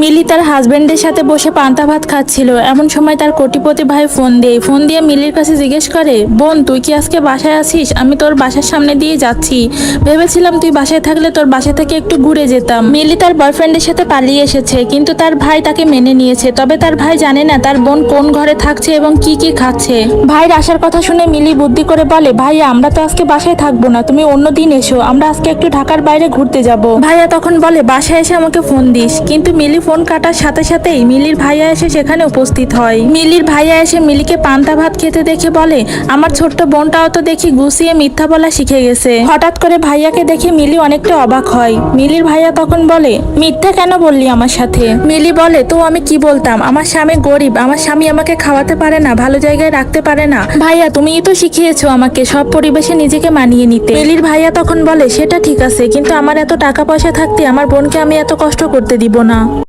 মিলি তার হাজবেন্ডের সাথে বসে পান্তা ভাত খাচ্ছিল। এমন সময় তার কোটিপতি ভাই ফোন দেয়। ফোন দিয়ে মিলির কাছে জিজ্ঞেস করে, বোন, তুই কি আজকে বাসায় আছিস? আমি তোর বাসার সামনে দিয়ে যাচ্ছি। ভেবেছিলাম তুই বাসায় থাকলে তোর বাসা থেকে একটু ঘুরে যেতাম। মিলি তার বয়ফ্রেন্ডের সাথে পালিয়ে এসেছে, কিন্তু তার ভাই তাকে মেনে নিয়েছে। তবে তার ভাই জানে না তার বোন কোন ঘরে থাকছে এবং কি কি খাচ্ছে। ভাইয়ের আসার কথা শুনে মিলি বুদ্ধি করে বলে, ভাইয়া, আমরা তো আজকে বাসায় থাকব না। তুমি অন্য দিন এসো। আমরা আজকে একটু ঢাকার বাইরে ঘুরতে যাব। ভাইয়া তখন বলে, বাসায় এসে আমাকে ফোন দিস। কিন্তু মিলি ফোন কাটার সাথে সাথেই মিলির ভাইয়া এসে সেখানে উপস্থিত হয়। মিলির ভাইয়া এসে মিলিকে পান্তা ভাত খেতে দেখে বলে, আমার ছোট্ট বোনটাও তো দেখি গুছিয়ে মিথ্যা বলা শিখে গেছে। হঠাৎ করে ভাইয়াকে দেখে মিলি অনেকটা অবাক হয়। মিলির ভাইয়া তখন বলে, মিথ্যা কেন বললি আমার সাথে? মিলি বলে, তো আমি কি বলতাম? আমার স্বামী গরিব, আমার স্বামী আমাকে খাওয়াতে পারে না, ভালো জায়গায় রাখতে পারে না। ভাইয়া, তুমিই তো শিখিয়েছো আমাকে সব পরিবেশে নিজেকে মানিয়ে নিতে। মিলির ভাইয়া তখন বলে, সেটা ঠিক আছে, কিন্তু আমার এত টাকা পয়সা থাকতে আমার বোনকে আমি এত কষ্ট করতে দিব না।